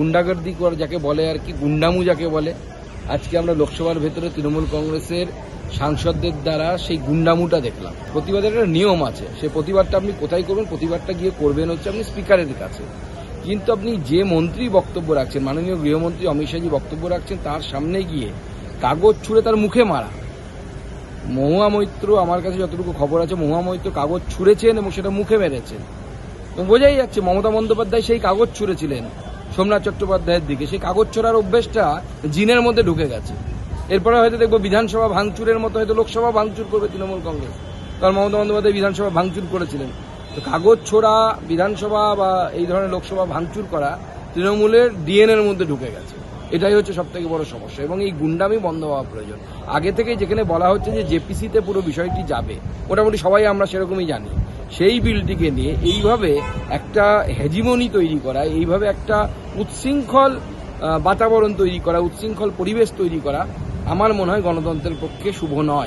গুন্ডাগর্দি যাকে বলে আর কি, গুন্ডামু যাকে বলে, আজকে আমরা লোকসভার ভেতরে তৃণমূল কংগ্রেসের সাংসদদের দ্বারা সেই গুন্ডামুটা দেখলাম। প্রতিবাদের একটা নিয়ম আছে সেই প্রতিবাদটা আপনি কোথায় করবেন, প্রতিবাদটা গিয়ে করবেন হচ্ছে আপনি স্পিকারের কাছে। কিন্তু আপনি যে মন্ত্রী বক্তব্য রাখছেন, মাননীয় গৃহমন্ত্রী অমিত শাহজি বক্তব্য রাখছেন, তার সামনে গিয়ে কাগজ ছুঁড়ে তার মুখে মারা। মহুয়া মৈত্র, আমার কাছে যতটুকু খবর আছে, মহুয়া মৈত্র কাগজ ছুঁড়েছেন এবং সেটা মুখে মেরেছেন। তো বোঝাই যাচ্ছে মমতা বন্দ্যোপাধ্যায় সেই কাগজ ছুঁড়েছিলেন। সোমনাথ চট্টোপাধ্যায়ের দিকে। সেই কাগজ ছোড়ার অভ্যেসটা জিনের মধ্যে ঢুকে গেছে। এরপরে হয়তো দেখব বিধানসভা ভাঙচুরের মতো হয়তো লোকসভা ভাঙচুর করবে তৃণমূল কংগ্রেস। কারণ মমতা বন্দ্যোপাধ্যায় বিধানসভা ভাঙচুর করেছিলেন। তো কাগজ ছোড়া, বিধানসভা বা এই ধরনের লোকসভা ভাঙচুর করা তৃণমূলের ডিএনএ এর মধ্যে ঢুকে গেছে। এটাই হচ্ছে সব থেকে বড় সমস্যা। এবং এই গুন্ডামি বন্ধ হওয়া প্রয়োজন। আগে থেকে যেখানে বলা হচ্ছে যে জেপিসিতে পুরো বিষয়টি যাবে, মোটামুটি সবাই আমরা সেরকমই জানি। সেই বিলটিকে নিয়ে এইভাবে একটা হেজিমনি তৈরি করা, এইভাবে একটা উচ্ছৃঙ্খল বাতাবরণ তৈরি করা উচ্ছৃঙ্খল পরিবেশ তৈরি করা আমার মনে হয় গণতন্ত্রের পক্ষে শুভ নয়।